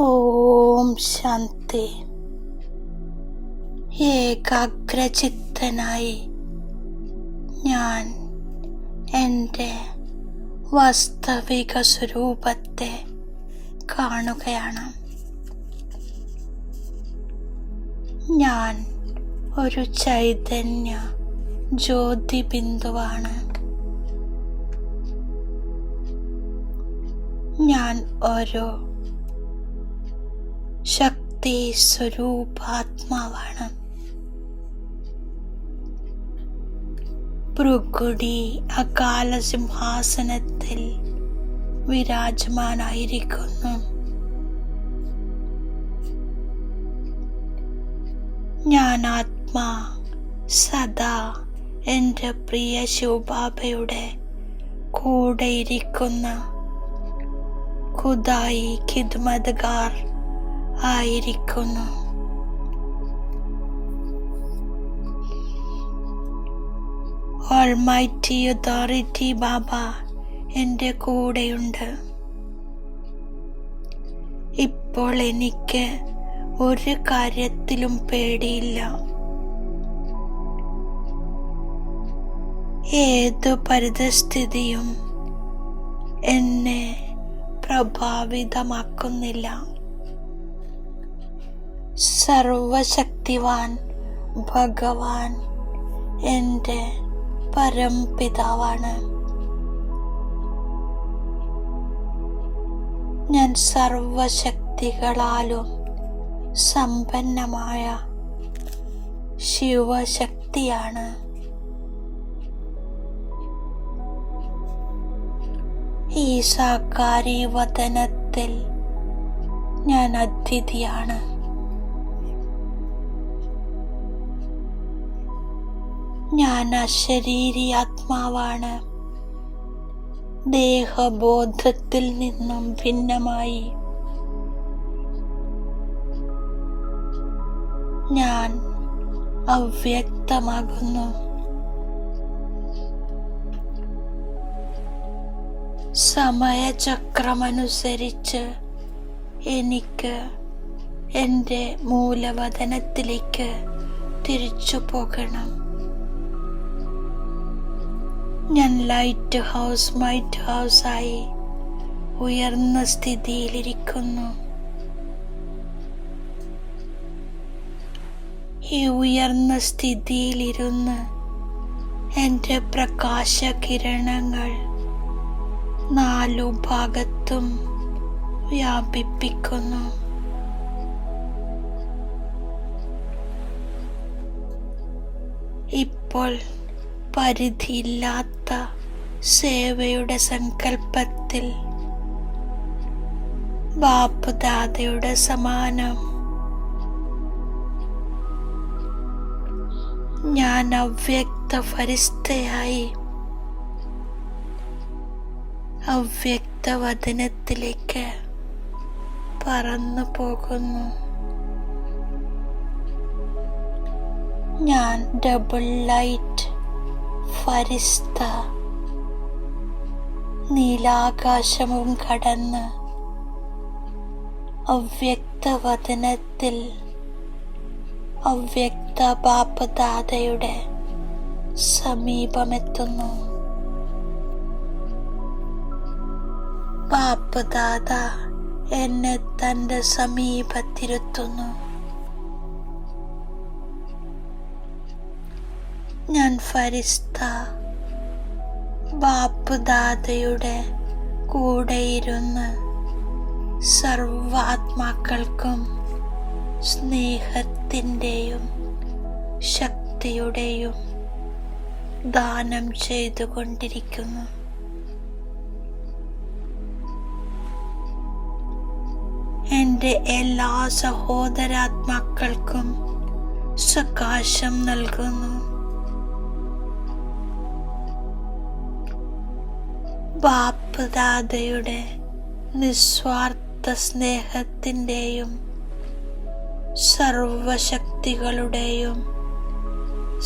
ഓം ശാന്തി. ഏകാഗ്രചിത്തനായി ഞാൻ എന്റെ വാസ്തവിക സ്വരൂപത്തെ കാണുകയാണ്. ഞാൻ ഒരു ചൈതന്യ ജ്യോതി ബിന്ദുവാണ് ഞാൻ ഒരു ശക്തി സ്വരൂപാത്മാവാണ്. ഭൃഗുടി അകാല സിംഹാസനത്തിൽ വിരാജമാനായിരിക്കുന്നു. ഞാനാത്മാ സദാ എന്റെ പ്രിയ ശിവബാബയുടെ കൂടെ ഇരിക്കുന്ന കുതായി ഖിദ്മത്ഗാർ ആയിരിക്കുന്നു. ഓൾമൈറ്റി അതോറിറ്റി ബാബ എന്റെ കൂടെയുണ്ട്. ഇപ്പോൾ എനിക്ക് ഒരു കാര്യത്തിലും പേടിയില്ല. ഏതു പരിതസ്ഥിതിയും എന്നെ പ്രഭാവിതമാക്കുന്നില്ല. സർവശക്തിവാൻ ഭഗവാൻ എന്റെ പരംപിതാവാണ്. ഞാൻ സർവശക്തികളാലും സമ്പന്നമായ ശിവശക്തിയാണ്. ഈ സാക്കാരി വതനത്തിൽ ഞാൻ അതിഥിയാണ്. ഞാൻ അശരീരി ആത്മാവാണ്. ദേഹബോധത്തിൽ നിന്നും ഭിന്നമായി. ഞാൻ അവ്യക്തമാകുന്നു. സമയചക്രമനുസരിച്ച് എനിക്ക് എന്റെ മൂലവതനത്തിലേക്ക് തിരിച്ചു പോകണം ഞാൻ ലൈറ്റ് ഹൗസ് മൈറ്റ് ഹൗസായി ഉയർന്ന സ്ഥിതിയിലിരിക്കുന്നു. ഈ ഉയർന്ന സ്ഥിതിയിലിരുന്ന് എന്റെ പ്രകാശകിരണങ്ങൾ നാലു ഭാഗത്തും വ്യാപിപ്പിക്കുന്നു. ഇപ്പോൾ പരിധിയില്ലാത്ത സേവയുടെ സങ്കല്പത്തിൽ ബാപ്പുദാതയുടെ സമാനം ഞാൻ അവ്യക്ത ഫരിസ്ഥയായി അവ്യക്ത വചനത്തിലേക്ക് പറന്നു പോകുന്നു ഞാൻ ഡബിൾ ലൈറ്റ് ഫരിസ്ത. നീലാകാശവും കടന്ന് അവ്യക്ത വചനത്തിൽ അവ്യക്ത ബാപ്പദാതയുടെ സമീപമെത്തുന്നു. ബാപ്പദാദ എന്നെ തന്റെ സമീപത്തിരുത്തുന്നു. ഞാൻ ഫരിസ്ത ബാപ്പുദാദയുടെ കൂടെയിരുന്ന് സർവാത്മാക്കൾക്കും സ്നേഹത്തിന്റെയും ശക്തിയുടെയും ദാനം ചെയ്തുകൊണ്ടിരിക്കുന്നു. എന്റെ എല്ലാ സഹോദരാത്മാക്കൾക്കും സകാശം നൽകുന്നു ബാപ്പദാദയുടെ നിസ്വാർത്ഥ സ്നേഹത്തിന്റെയും സർവശക്തികളുടെയും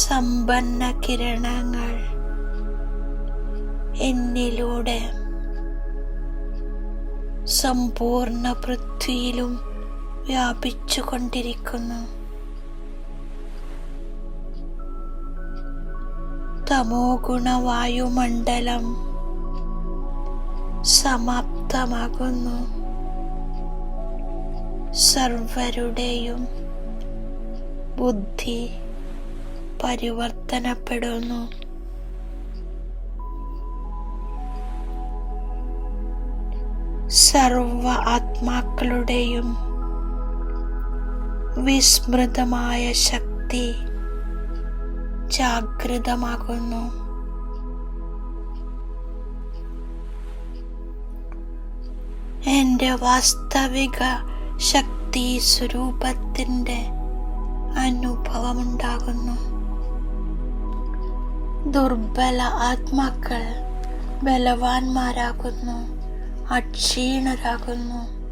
സമ്പന്ന കിരണങ്ങൾ എന്നിലൂടെ സമ്പൂർണ പൃഥ്വിയിലും വ്യാപിച്ചു കൊണ്ടിരിക്കുന്നു തമോ ഗുണവായുമണ്ഡലം സമാപ്തമാകുന്നു. സർവരുടെയും ബുദ്ധി പരിവർത്തനപ്പെടുന്നു. സർവ ആത്മാക്കളുടെയും വിസ്മൃതമായ ശക്തി ജാഗ്രതമാകുന്നു. എന്റെ വാസ്തവിക ശക്തി സ്വരൂപത്തിന്റെ അനുഭവമുണ്ടാകുന്നു. ദുർബല ആത്മാക്കൾ ബലവാന്മാരാകുന്നു അക്ഷീണരാകുന്നു.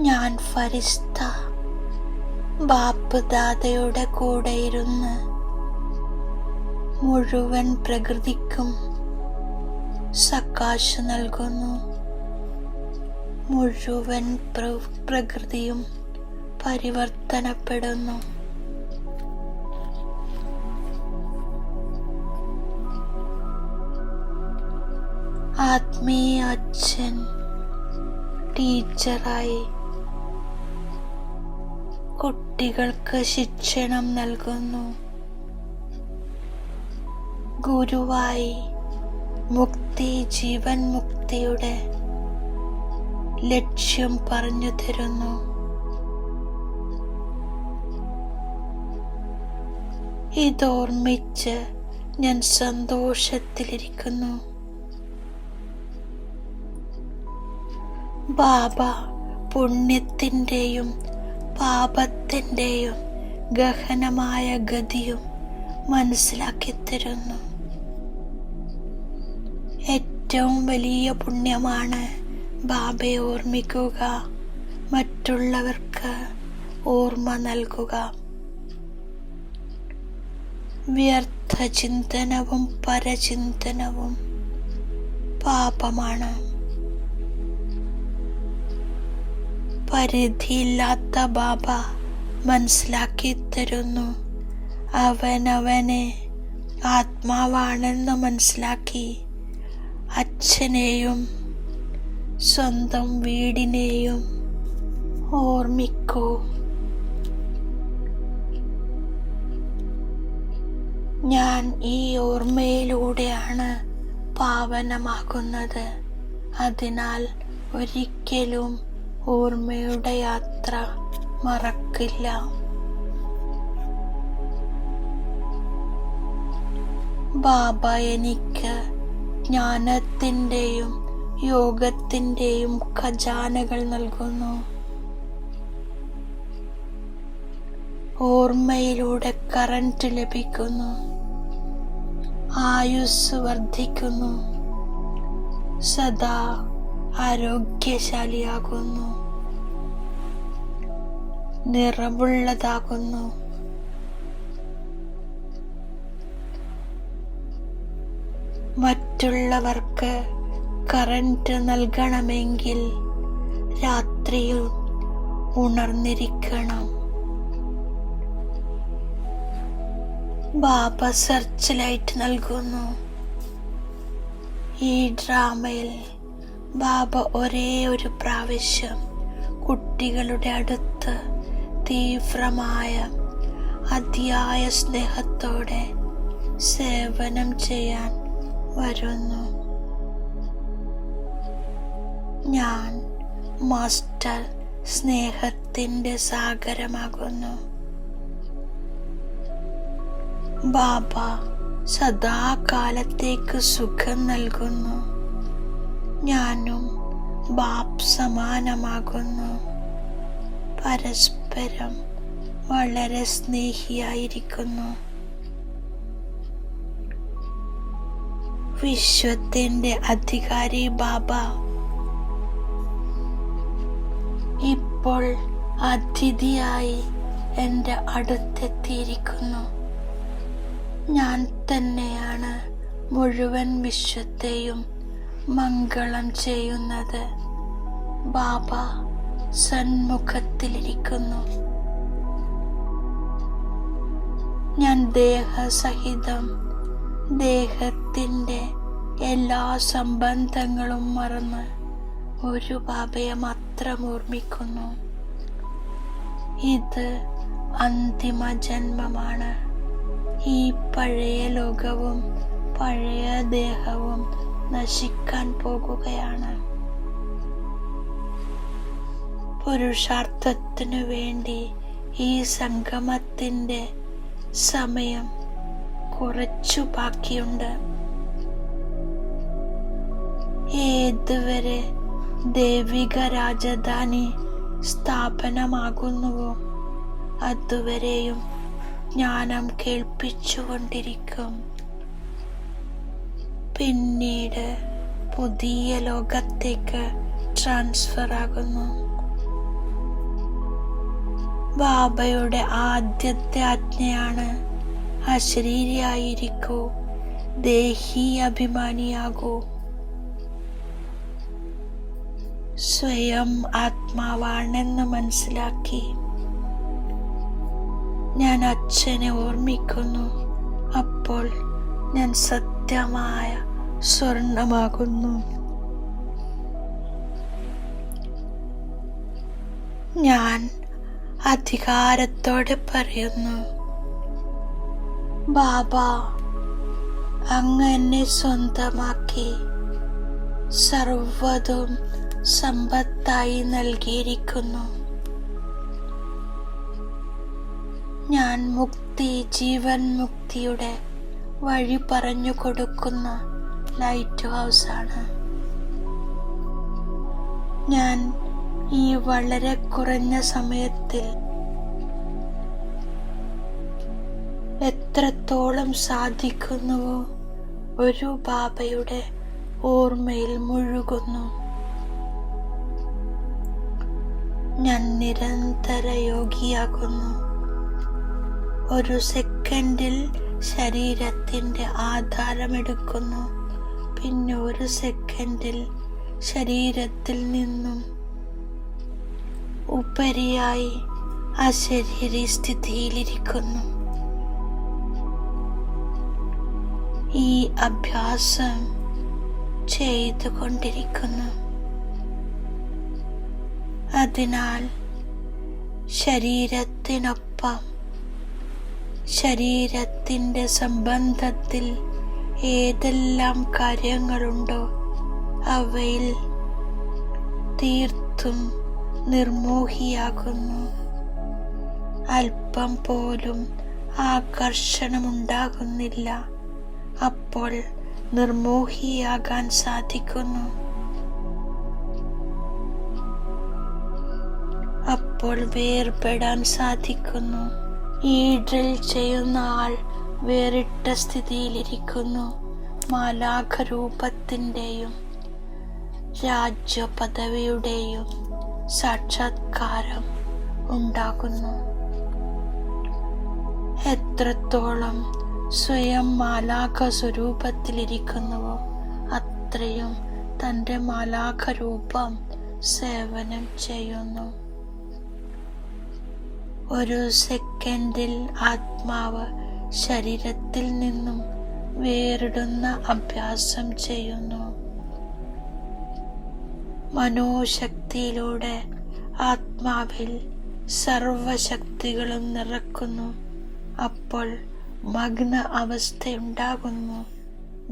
ഞാൻ ഫരിസ്ത ബാപ്പ് ദാദയുടെ കൂടെ ഇരുന്ന് മുഴുവൻ പ്രകൃതിക്കും സക്കാശ് നൽകുന്നു. മുഴുവൻ പ്ര- പ്രകൃതിയും പരിവർത്തനപ്പെടുന്നു. ആത്മീയ അച്ഛൻ ടീച്ചറായി കുട്ടികൾക്ക് ശിക്ഷണം നൽകുന്നു. ഗുരുവായി മുക്തി ജീവൻ മുക്തിയുടെ ലക്ഷ്യം പറഞ്ഞു തരുന്നു. ഇതോർമ്മിച്ച് ഞാൻ സന്തോഷത്തിലിരിക്കുന്നു. ബാബ പുണ്യത്തിന്റെയും പാപത്തിന്റെയും ഗഹനമായ ഗതിയും മനസ്സിലാക്കി തരുന്നു. ഏറ്റവും വലിയ പുണ്യമാണ് ബാബയെ ഓർമ്മിക്കുക. മറ്റുള്ളവർക്ക് ഓർമ്മ നൽകുക. വ്യർത്ഥ ചിന്തനവും പരചിന്തനവും പാപമാണ്. പരിധിയില്ലാത്ത ബാബ മനസ്സിലാക്കി തരുന്നു. അവനവനെ ആത്മാവാണെന്ന് മനസ്സിലാക്കി അച്ഛനെയും സ്വന്തം വീടിനെയും ഓർമ്മിക്കൂ. ഞാൻ ഈ ഓർമ്മയിലൂടെയാണ് പാവനമാകുന്നത്. അതിനാൽ ഒരിക്കലും ഓർമ്മയുടെ യാത്ര മറക്കില്ല. ബാബ എനിക്ക് ജ്ഞാനത്തിന്റെയും യോഗത്തിന്റെയും ഖജാനകൾ നൽകുന്നു. ഓർമ്മയിലൂടെ കറണ്ട് ലഭിക്കുന്നു. ആയുസ് വർദ്ധിക്കുന്നു. സദാ ആരോഗ്യശാലിയാകുന്നു. നിറവുള്ളതാകുന്നു. മറ്റുള്ളവർക്ക് കറണ്ട് നൽകണമെങ്കിൽ രാത്രിയിൽ ഉണർന്നിരിക്കണം. ബാബ സെർച്ച് ലൈറ്റ് നൽകുന്നു. ഈ ഡ്രാമയിൽ ബാബ ഒരേ ഒരു പ്രാവശ്യം കുട്ടികളുടെ അടുത്ത് തീവ്രമായ അതിയായ സ്നേഹത്തോടെ സേവനം ചെയ്യാൻ വരുന്നു. ഞാൻ മാസ്റ്റർ സ്നേഹത്തിന്റെ സാഗരമാകുന്നു. ബാബ സദാകാലത്തേക്ക് സുഖം നൽകുന്നു. ഞാനും ബാപ് സമാനമാകുന്നു. പരസ്പരം വളരെ സ്നേഹിയായിരിക്കുന്നു. വിശ്വത്തിന്റെ അധികാരി ബാബ. ഇപ്പോൾ അതിഥിയായി എന്റെ അടുത്തെത്തിയിരിക്കുന്നു. ഞാൻ തന്നെയാണ് മുഴുവൻ വിശ്വത്തെയും മംഗളം ചെയ്യുന്നത്. ബാബ സന്മുഖത്തിലിരിക്കുന്നു. ഞാൻ ദേഹസഹിതം ദേഹത്തിന്റെ എല്ലാ സംബന്ധങ്ങളും മറന്ന് ഒരു ബാബയെ മാത്രം ഓർമ്മിക്കുന്നു. ഇത് അന്തിമ ജന്മമാണ്. ഈ പഴയ ലോകവും പഴയ ദേഹവും നശിക്കാൻ പോകുകയാണ്. പുരുഷാർത്ഥത്തിനു വേണ്ടി ഈ സംഗമത്തിന്റെ സമയം കുറച്ചു ബാക്കിയുണ്ട്. ഏതുവരെ ദൈവിക രാജധാനി സ്ഥാപനമാകുന്നുവോ അതുവരെയും ജ്ഞാനം കേൾപ്പിച്ചുകൊണ്ടിരിക്കും. പിന്നീട് പുതിയ ലോകത്തേക്ക് ട്രാൻസ്ഫർ ആകുന്നു ബാബയുടെ ആദ്യത്തെ ആജ്ഞയാണ് അശരീരിയായിരിക്കൂ ദേഹി അഭിമാനിയാകൂ സ്വയം ആത്മാവാണെന്ന് മനസ്സിലാക്കി. ഞാൻ അച്ഛനെ ഓർമ്മിക്കുന്നു. അപ്പോൾ ഞാൻ സത്യമായ സ്വർണമാകുന്നു. ഞാൻ അധികാരത്തോടെ പറയുന്നു. ബാബ അങ്ങ് എന്നെ സ്വന്തമാക്കി. സർവതും സമ്പത്തായി നൽകിയിരിക്കുന്നു. ഞാൻ മുക്തി ജീവൻ മുക്തിയുടെ വഴി പറഞ്ഞു കൊടുക്കുന്ന ലൈറ്റ് ഹൗസ് ആണ്. ഞാൻ ഈ വളരെ കുറഞ്ഞ സമയത്തിൽ എത്രത്തോളം സാധിക്കുന്നുവോ ഒരു ബാബയുടെ ഓർമ്മയിൽ മുഴുകുന്നു. ഞാൻ നിരന്തര യോഗിയാകുന്നു. ഒരു സെക്കൻഡിൽ ശരീരത്തിന്റെ ആധാരമെടുക്കുന്നു. പിന്നെ ഒരു സെക്കൻഡിൽ ശരീരത്തിൽ നിന്നും ഉപരിയായി അശരീരി സ്ഥിതിയിലിരിക്കുന്നു. ഈ അഭ്യാസം ചെയ്തുകൊണ്ടിരിക്കുന്നു. അതിനാൽ ശരീരത്തിനൊപ്പം ശരീരത്തിന്റെ സംബന്ധത്തിൽ ഏതെല്ലാം കാര്യങ്ങളുണ്ടോ അവയിൽ തീർത്തും നിർമോഹിയാകുന്നു. അല്പം പോലും ആകർഷണമുണ്ടാകുന്നില്ല. അപ്പോൾ നിർമോഹിയാകാൻ സാധിക്കുന്നു. അപ്പോൾ വേർപെടാൻ സാധിക്കുന്നു. ഈ ഡ്രിൽ ചെയ്യുന്ന ആൾ വേറിട്ട സ്ഥിതിയിലിരിക്കുന്നു. മാലാഖരൂപത്തിന്റെയും രാജ്യപദവിയുടെയും സാക്ഷാത്കാരം ഉണ്ടാകുന്നു. എത്രത്തോളം സ്വയം മാലാഖ സ്വരൂപത്തിലിരിക്കുന്നുവോ അത്രയും തന്റെ മാലാഖ രൂപം സേവനം ചെയ്യുന്നു. ഒരു സെക്കൻഡിൽ ആത്മാവ് ശരീരത്തിൽ നിന്നും വേറിടുന്ന അഭ്യാസം ചെയ്യുന്നു. മനോശക്തിയിലൂടെ ആത്മാവിൽ സർവശക്തികളും നിറക്കുന്നു. അപ്പോൾ മഗ്ന അവസ്ഥയുണ്ടാകുന്നു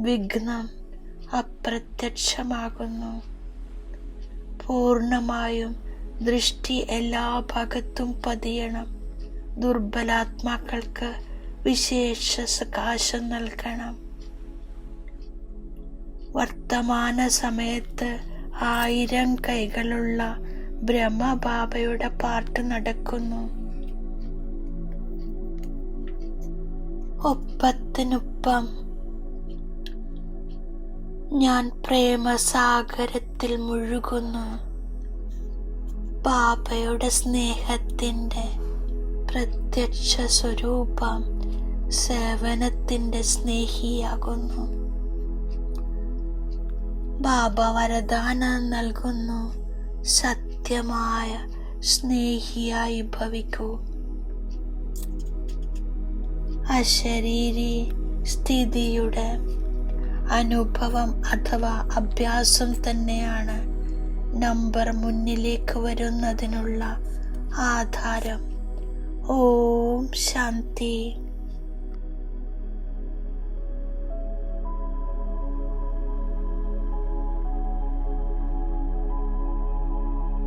വിഘ്നം അപ്രത്യക്ഷമാകുന്നു. പൂർണമായും ദൃഷ്ടി എല്ലാ ഭാഗത്തും പതിയണം. ദുർബലാത്മാക്കൾക്ക് വിശേഷ സകാശം നൽകണം. വർത്തമാന സമയത്ത് ആയിരം കൈകളുള്ള ബ്രഹ്മബാബയുടെ പാട്ട് നടക്കുന്നു. ഒപ്പത്തിനൊപ്പം. ഞാൻ പ്രേമസാഗരത്തിൽ മുഴുകുന്നു. ബാബയുടെ സ്നേഹത്തിന്റെ പ്രത്യക്ഷ സ്വരൂപം സേവനത്തിന്റെ സ്നേഹിയാകുന്നു. ബാബ വരദാനം നൽകുന്നു. സത്യമായ സ്നേഹിയായി ഭവിക്കൂ. അശരീരി സ്ഥിതിയുടെ അനുഭവം അഥവാ അഭ്യാസം തന്നെയാണ് നമ്പർ മുന്നിലേക്ക് വരുന്നതിനുള്ള ആധാരം. ഓം ശാന്തി.